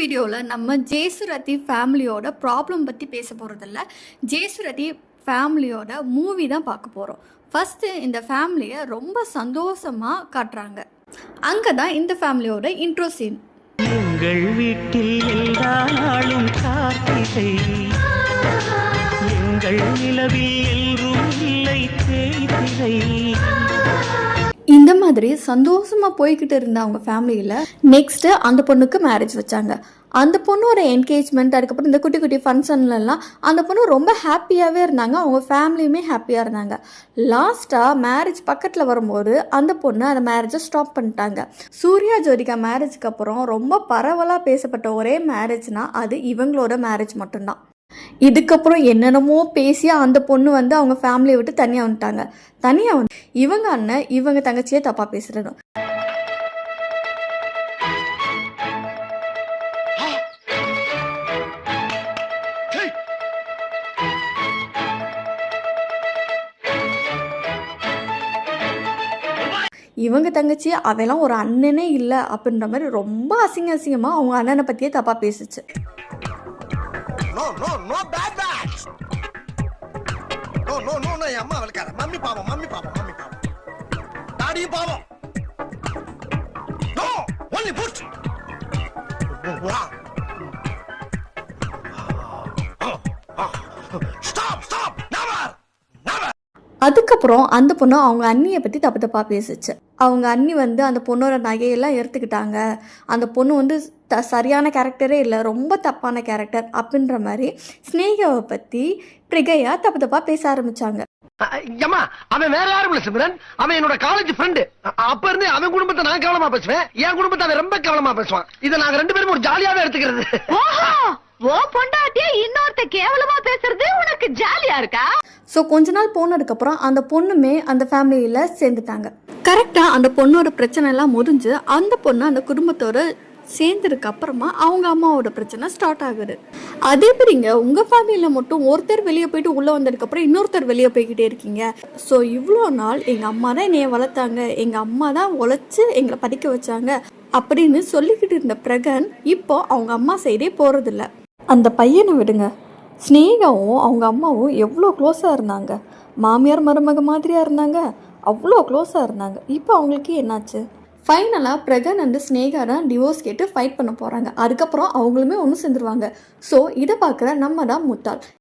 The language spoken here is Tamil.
வீடியோவில் நம்ம ஜேசுரதி ஃபேமிலியோட ப்ராப்ளம் பற்றி பேச போகிறதில்ல ஜேசுரதி ஃபேமிலியோட மூவி தான் பார்க்க போகிறோம் ஃபஸ்ட்டு இந்த ஃபேமிலியை ரொம்ப சந்தோஷமாக காட்டுறாங்க. அங்கே தான் இந்த ஃபேமிலியோட இன்ட்ரோ சீன் உங்கள் வீட்டில் எல்லா நாளும் கார்த்திகை எங்கள் நிலவில் எல்லோரும் இல்லை தேய்திரை. இந்த மாதிரி சந்தோஷமாக போய்கிட்டு இருந்த அவங்க ஃபேமிலியில் நெக்ஸ்ட்டு அந்த பொண்ணுக்கு மேரேஜ் வச்சாங்க. அந்த பொண்ணு ஒரு என்கேஜ்மெண்ட் அதுக்கப்புறம் இந்த குட்டி குட்டி ஃபங்க்ஷன்லலாம் அந்த பொண்ணு ரொம்ப ஹாப்பியாகவே இருந்தாங்க. அவங்க ஃபேமிலியுமே ஹாப்பியாக இருந்தாங்க. லாஸ்ட்டாக மேரேஜ் பக்கத்தில் வரும்போது அந்த பொண்ணு அந்த மேரேஜை ஸ்டாப் பண்ணிட்டாங்க. சூர்யா ஜோதிகா மேரேஜ்க்கு அப்புறம் ரொம்ப பரவலாக பேசப்பட்ட ஒரே மேரேஜ்னால் அது இவங்களோட மேரேஜ் மட்டும்தான். இதுக்கப்புறம் என்னென்னமோ பேசி அந்த பொண்ணு வந்து அவங்க ஃபேமிலியை விட்டு தனியாக வந்துட்டாங்க. தனியாக வந்து இவங்க அண்ணன் இவங்க தங்கச்சியே தப்பாக பேசுறது. இவங்க தங்கச்சி அவெல்லாம் ஒரு அண்ணனே இல்லை அப்படின்ற மாதிரி ரொம்ப அசிங்க அசிங்கமாக அவங்க அண்ணனை பற்றியே தப்பாக பேசுச்சு. No no no bad bad no no no no என் அம்மா வளர்க்காத. மம்மி பாவம் மம்மி பாவம் மம்மி பாவம். டாடி பாவம். நோ ஒன்லி புட் வா அதுக்கப்புறம் அந்த பொண்ணு அவங்க அண்ணியை பற்றி தப்பு தப்பாக பேசுச்சு. அவங்க அண்ணி வந்து அந்த பொண்ணோட நகையெல்லாம் எடுத்துக்கிட்டாங்க. அந்த பொண்ணு வந்து த சரியான கேரக்டரே இல்லை ரொம்ப தப்பான கேரக்டர் அப்படின்ற மாதிரி ஸ்னேகாவை பற்றி பிரிகையா தப்பு தப்பாக பேச ஆரம்பிச்சாங்க. ஏமா அவன் வேற யாரும் இல்ல சிம்ரன்? அவன் என்னோட காலேஜ் ஃப்ரெண்டு அப்ப இருந்து அவன் குடும்பத்தை நான் கவனமா பேசுவேன். என் குடும்பத்தை அவன் ரொம்ப கவனமா பேசுவான். இதை நாங்க ரெண்டு பேரும் ஒரு ஜாலியாவே எடுத்துக்கிறது. ஓஹோ! ஓ பொண்டாட்டிய இன்னொருத்த கேவலமா உனக்கு ஜாலியா இருக்கா? ஸோ கொஞ்ச நாள் போனதுக்கப்புறம் அந்த பொண்ணுமே அந்த ஃபேமிலியில் சேர்ந்துட்டாங்க. கரெக்டாக அந்த பொண்ணோட பிரச்சனை எல்லாம் முடிஞ்சு அந்த பொண்ணு அந்த குடும்பத்தோட சேர்ந்ததுக்கு அப்புறமா அவங்க அம்மாவோட பிரச்சனை ஸ்டார்ட் ஆகுது. அதே எப்படிங்க உங்கள் ஃபேமிலியில் மட்டும் ஒருத்தர் வெளியே போயிட்டு உள்ளே வந்ததுக்கப்புறம் இன்னொருத்தர் வெளியே போய்கிட்டே இருக்கீங்க. ஸோ இவ்வளோ நாள் எங்கள் அம்மா தான் என்னைய வளர்த்தாங்க. எங்கள் அம்மா தான் உழைச்சி எங்களை படிக்க வச்சாங்க. அப்படின்னு சொல்லிக்கிட்டு இருந்த பிரகன் இப்போ அவங்க அம்மா சைடே போகிறதில்ல அந்த பையனை விடுங்க. ஸ்னேகாவும் அவங்க அம்மாவும் எவ்வளோ க்ளோஸாக இருந்தாங்க? மாமியார் மருமக மாதிரியாக இருந்தாங்க? அவ்வளோ க்ளோஸாக இருந்தாங்க. இப்போ அவங்களுக்கு என்னாச்சு? ஃபைனலாக பிரகன் அண்ட் ஸ்னேகா தான் டிவோர்ஸ் கேட்டு ஃபைட் பண்ண போகிறாங்க அதுக்கப்புறம் அவங்களுமே ஒன்று சேர்ந்துருவாங்க. ஸோ இதை பார்க்குற நம்ம தான் முத்தாள்